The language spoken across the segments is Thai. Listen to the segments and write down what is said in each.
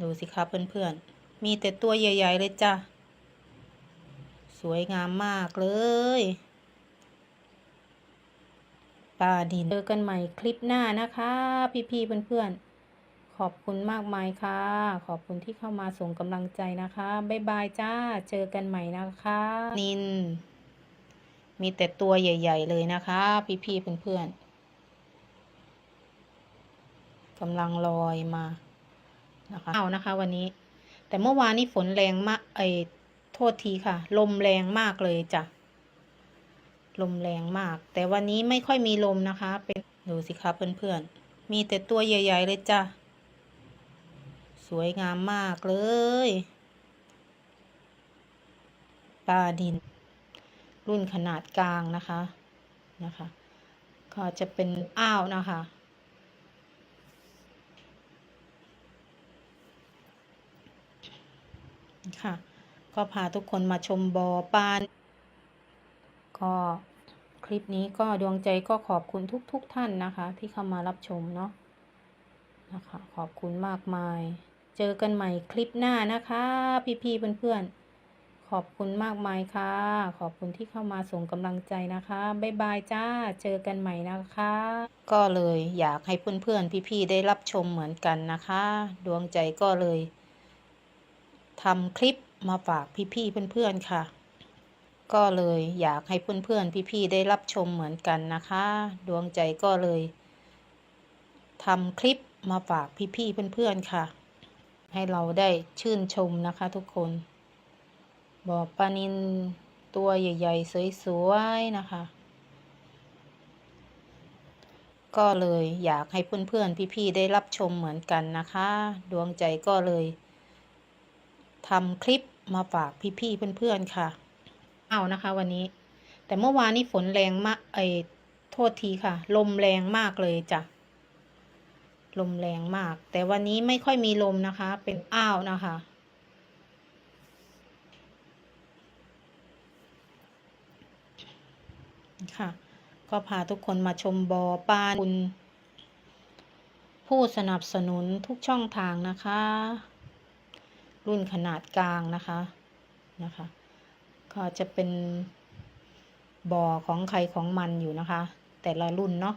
ดูสิคะเพื่อนๆ มีแต่ตัวใหญ่ ๆ เลยจ้ะ สวยงามมากเลยปลาดินเจอกันใหม่คลิปหน้านะคะ พี่ๆเพื่อนๆ ขอบคุณมากมายค่ะ ขอบคุณที่เข้ามาส่งกำลังใจนะคะ บ๊ายบายจ้า เจอกันใหม่นะคะ นิน มีแต่ตัวใหญ่ ๆ เลยนะคะ พี่ๆเพื่อนๆกำลังลอยมา นะคะเอานะคะ วันนี้ แต่เมื่อวานนี้ฝนแรงมากไอ้โทษทีค่ะ ลมแรงมากเลยจ้ะลมแรงมาก แต่วันนี้ไม่ค่อยมีลมนะคะ เป็นดูสิคะเพื่อนๆ มีแต่ตัวใหญ่ๆเลยจ้ะ สวยงามมากเลยปลาดิน รุ่นขนาดกลางนะคะนะคะ ก็จะเป็นอ้าวนะคะ ค่ะ ก็พาทุกคนมาชมบอ่อปลาก็คลิปนี้ก็ดวงใจก็ขอบคุณทุกๆทท่านนะคะ ที่เข้ามารับชมเนาะนะคะ ขอบคุณมากมาย เจอกันใหม่คลิปหน้านะคะ พี่ๆเพื่อนๆ ขอบคุณมากมายค่ะ ขอบคุณที่เข้ามาส่งกำลังใจนะคะบ๊ายบายจ้า เจอกันใหม่นะคะ ก็เลยอยากให้เพื่อนๆ พี่ๆได้รับชมเหมือนกันนะคะ ดวงใจก็เลย ทำคลิปมาฝากพี่ๆเพื่อนๆค่ะ ก็เลยอยากให้เพื่อนๆพี่ๆได้รับชมเหมือนกันนะคะ ดวงใจก็เลยทำคลิปมาฝากพี่ๆเพื่อนๆค่ะ ให้เราได้ชื่นชมนะคะทุกคนบ่อปลานินตัวใหญ่ ๆ สวยๆนะคะ ก็เลยอยากให้เพื่อนๆพี่ๆได้รับชมเหมือนกันนะคะ ดวงใจก็เลย ทำคลิปมาฝากพี่ๆเพื่อนๆค่ะ เอานะคะวันนี้ แต่เมื่อวานนี้ฝนแรงมากไอ้โทษทีค่ะ ลมแรงมากเลยจ้ะลมแรงมาก แต่วันนี้ไม่ค่อยมีลมนะคะ เป็นอ้าวนะคะ ค่ะ ก็พาทุกคนมาชมบอ่อปลาคุณผู้สนับสนุนทุกช่องทางนะคะ รุ่นขนาดกลางนะคะนะคะ ก็จะเป็นบ่อของใครของมันอยู่นะคะ แต่ละรุ่นเนาะ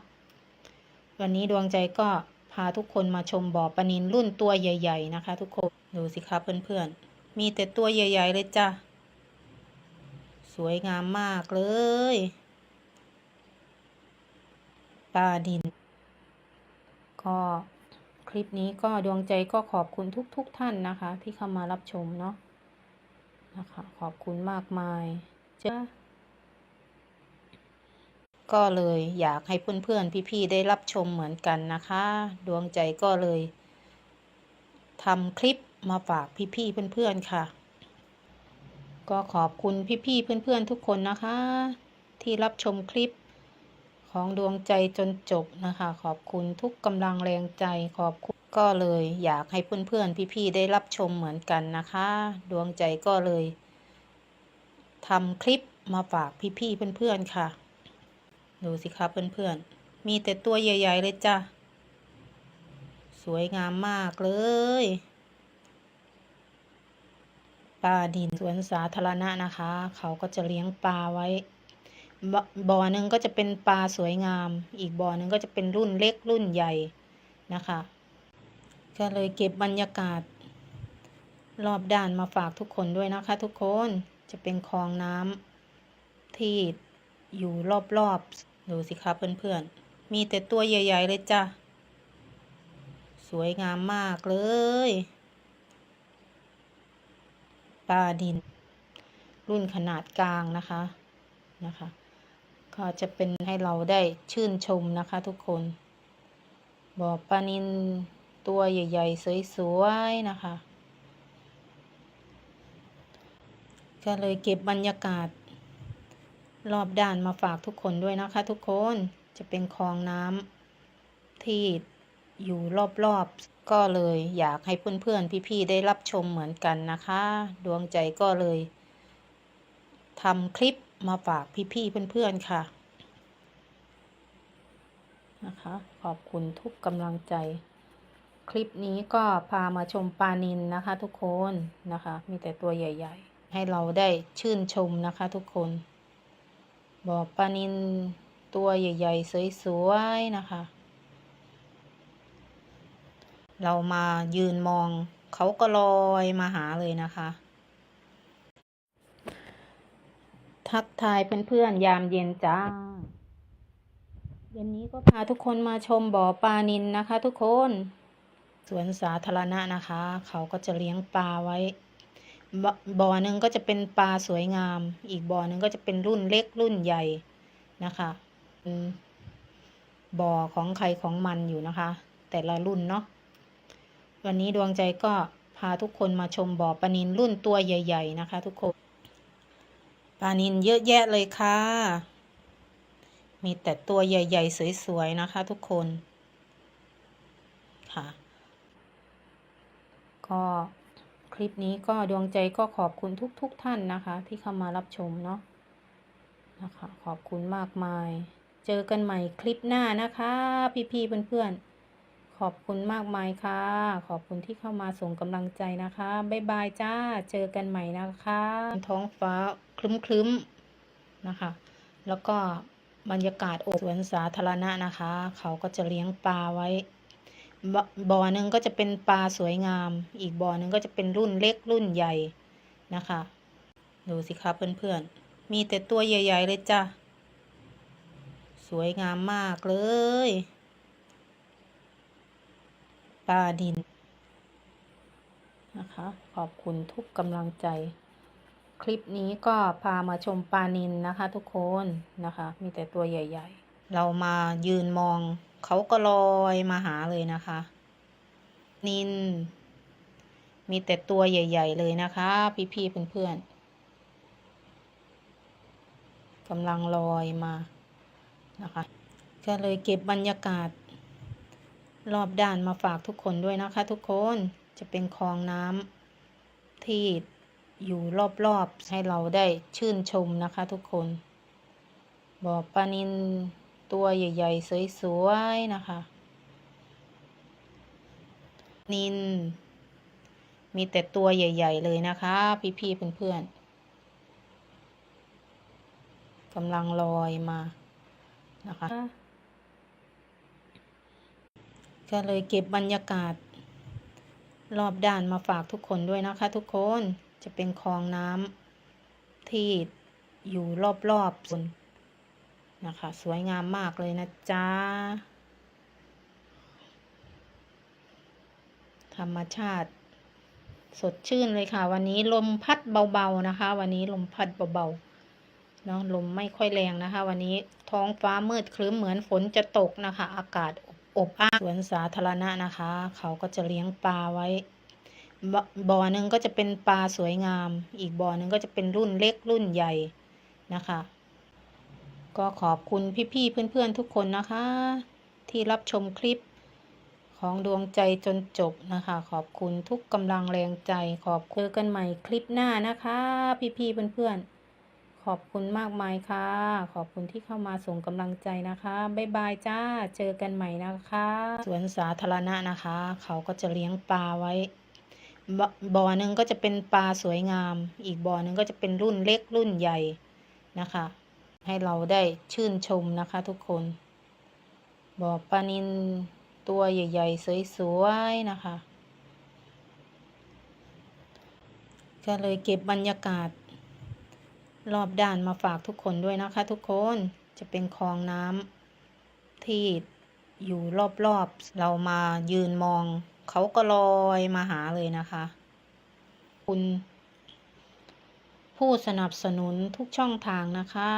วันนี้ดวงใจก็พาทุกคนมาชมบ่อปลานินรุ่นตัวใหญ่ ๆ นะคะ ทุกคนดูสิคะเพื่อนๆ มีแต่ตัวใหญ่ ๆ เลยจ้ะ สวยงามมากเลยปลาดิน ก็ คลิปนี้ก็ดวงใจก็ขอบคุณทุกๆทท่านนะคะ ที่เข้ามารับชมเนาะนะคะขอบคุณมากมายเจ้าก็เลยอยากให้เพื่อนๆพี่ๆได้รับชมเหมือนกันนะคะ ดวงใจก็เลยทำคลิปมาฝากพี่ๆเพื่อนๆค่ะ ก็ขอบคุณพี่ๆเพื่อนๆทุกคนนะคะ ที่รับชมคลิป ของดวงใจจนจบนะคะ ขอบคุณทุกกำลังแรงใจขอบคุณก็เลยอยากให้เพื่อนๆพี่ๆได้รับชมเหมือนกันนะคะ ดวงใจก็เลยทำคลิปมาฝากพี่ๆเพื่อนๆค่ะ ดูสิคะเพื่อนๆ มีแต่ตัวใหญ่ ๆ เลยจ้ะ สวยงามมากเลยปลาดินสวนสาธารณะนะคะ เขาก็จะเลี้ยงปลาไว้ บ่อหนึ่งก็จะเป็นปลาสวยงาม อีกบ่อหนึ่งก็จะเป็นรุ่นเล็กรุ่นใหญ่นะคะ ก็เลยเก็บบรรยากาศ รอบด้านมาฝากทุกคนด้วยนะคะ ทุกคนจะเป็นคลองน้ำที่อยู่รอบๆดูสิคะเพื่อนๆ มีแต่ตัวใหญ่ ๆ เลยจ้ะ สวยงามมากเลยปลาดิน รุ่นขนาดกลางนะคะนะคะ ก็จะเป็นให้เราได้ชื่นชมนะคะทุกคน บ่อปลานินตัวใหญ่ ๆ สวยๆนะคะ ก็เลยเก็บบรรยากาศ รอบด้านมาฝากทุกคนด้วยนะคะทุกคนจะเป็นคลองน้ำที่อยู่รอบๆ ก็เลยอยากให้เพื่อนๆ พี่ๆ ได้รับชมเหมือนกันนะคะ ดวงใจก็เลยทำคลิป มาฝากพี่ๆเพื่อนๆค่ะ นะคะ ขอบคุณทุกกำลังใจ คลิปนี้ก็พามาชมปลานินนะคะ ทุกคนนะคะ มีแต่ตัวใหญ่ ๆ ให้เราได้ชื่นชมนะคะ ทุกคนบ่อปลานินตัวใหญ่ๆ สวยๆ นะคะ เรามายืนมองเขาก็ลอยมาหาเลยนะคะ ทักทายเพื่อนๆยามเย็นจ้าเย็นนี้ก็พาทุกคนมาชมบ่อปลานินนะคะ ทุกคนสวนสาธารณะนะคะ เขาก็จะเลี้ยงปลาไว้ บ่อหนึ่งก็จะเป็นปลาสวยงาม อีกบ่อหนึ่งก็จะเป็นรุ่นเล็กรุ่นใหญ่นะคะบ่อของใครของมันอยู่นะคะ แต่ละรุ่นเนาะวันนี้ดวงใจก็พาทุกคนมาชมบ่อปลานินรุ่นตัวใหญ่ ๆ นะคะ ทุกคน ปลานินเยอะแยะเลยค่ะ มีแต่ตัวใหญ่ ๆ สวย ๆ นะคะทุกคน ค่ะ ก็คลิปนี้ก็ดวงใจก็ขอบคุณทุก ๆ ท่านนะคะ ที่เข้ามารับชมเนาะ นะคะ ขอบคุณมากมาย เจอกันใหม่คลิปหน้านะคะ พี่ ๆ เพื่อน ๆ ขอบคุณมากมายค่ะ ขอบคุณที่เข้ามาส่งกำลังใจนะคะ บ๊ายบายจ้า เจอกันใหม่นะคะ ท้องฟ้าคลึ้มๆนะคะ แล้วก็บรรยากาศโอสวนสาธารณะนะคะ เขาก็จะเลี้ยงปลาไว้บบ่อหนึ่งก็จะเป็นปลาสวยงาม อีกบ่อหนึ่งก็จะเป็นรุ่นเล็กรุ่นใหญ่นะคะ ดูสิคะเพื่อนๆ มีแต่ตัวใหญ่ ๆ เลยจ้ะ สวยงามมากเลย ปลาดินนะคะ ขอบคุณทุกกำลังใจ คลิปนี้ก็พามาชมปลานินนะคะ ทุกคนนะคะ มีแต่ตัวใหญ่ ๆ เรามายืนมองเขาก็ลอยมาหาเลยนะคะ นิน มีแต่ตัวใหญ่ ๆ เลยนะคะ พี่ๆเพื่อนๆกำลังลอยมานะคะก็เลยเก็บบรรยากาศ รอบด้านมาฝากทุกคนด้วยนะคะทุกคนจะเป็นคลองน้ำที่อยู่รอบๆให้เราได้ชื่นชมนะคะทุกคนบ่อปลานินตัวใหญ่ๆ สวยๆ นะคะ นิน มีแต่ตัวใหญ่ ๆ เลยนะคะ พี่ๆเพื่อนๆกำลังลอยมานะคะ ก็เลยเก็บบรรยากาศ รอบด้านมาฝากทุกคนด้วยนะคะ ทุกคนจะเป็นคลองน้ำที่อยู่รอบๆส่วนนะคะ สวยงามมากเลยนะจ๊ะ ธรรมชาติ สดชื่นเลยค่ะ วันนี้ลมพัดเบาๆนะคะ วันนี้ลมพัดเบาๆเนาะลมไม่ค่อยแรงนะคะ วันนี้ท้องฟ้ามืดครึ้มเหมือนฝนจะตกนะคะ อากาศ อบอ้าวสวนสาธารณะนะคะ เขาก็จะเลี้ยงปลาไว้ บ่อหนึ่งก็จะเป็นปลาสวยงาม อีกบ่อหนึ่งก็จะเป็นรุ่นเล็กรุ่นใหญ่นะคะ ก็ขอบคุณพี่ๆเพื่อนๆทุกคนนะคะ ที่รับชมคลิปของดวงใจจนจบนะคะ ขอบคุณทุกกำลังแรงใจ ขอบคุณกันใหม่คลิปหน้านะคะ พี่ๆเพื่อนๆ อบคุณมากมายค่ะ ขอบคุณที่เข้ามาส่งกำลังใจนะคะบ๊ายบายจ้า เจอกันใหม่นะคะ สวนสาธารณะนะคะ เขาก็จะเลี้ยงปลาไว้บบ่อหนึ่งก็จะเป็นปลาสวยงาม อีกบ่อหนึ่งก็จะเป็นรุ่นเล็กรุ่นใหญ่นะคะ ให้เราได้ชื่นชมนะคะทุกคน บ่อปลานินตัวใหญ่ ๆ สวยๆนะคะ ก็เลยเก็บบรรยากาศ รอบด้านมาฝากทุกคนด้วยนะคะทุกคนจะเป็นคลองน้ำที่อยู่รอบๆ เรามายืนมอง เขาก็ลอยมาหาเลยนะคะ คุณ ผู้สนับสนุนทุกช่องทางนะคะ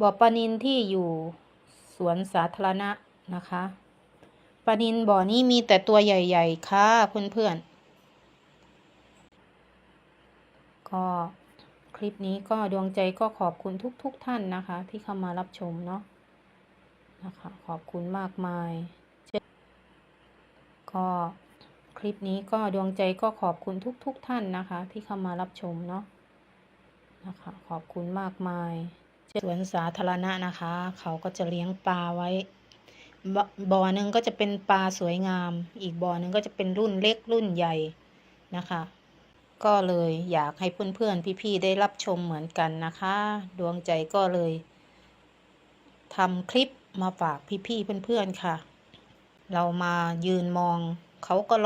บ่อปลานินที่อยู่สวนสาธารณะนะคะปลานินบ่อนี้มีแต่ตัวใหญ่ ๆ ค่ะเพื่อนๆก็ ลิปนี้ก็ดวงใจก็ขอบคุณทุกๆทท่านนะคะ ที่เข้ามารับชมเนาะนะคะ ขอบคุณมากมาย ก็คลิปนี้ก็ดวงใจก็ขอบคุณทุกๆทท่านนะคะ ที่เข้ามารับชมเนาะนะคะ ขอบคุณมากมายสวนสาธารณะนะคะ เขาก็จะเลี้ยงปลาไว้บ่บ่อหนึ่งก็จะเป็นปลาสวยงาม อีกบ่อหนึ่งก็จะเป็นรุ่นเล็กรุ่นใหญ่นะคะ ก็เลยอยากให้เพื่อนๆพี่ๆได้รับชมเหมือนกันนะคะ ดวงใจก็เลยทำคลิปมาฝากพี่ๆเพื่อนๆค่ะ เรามายืนมองเขาก็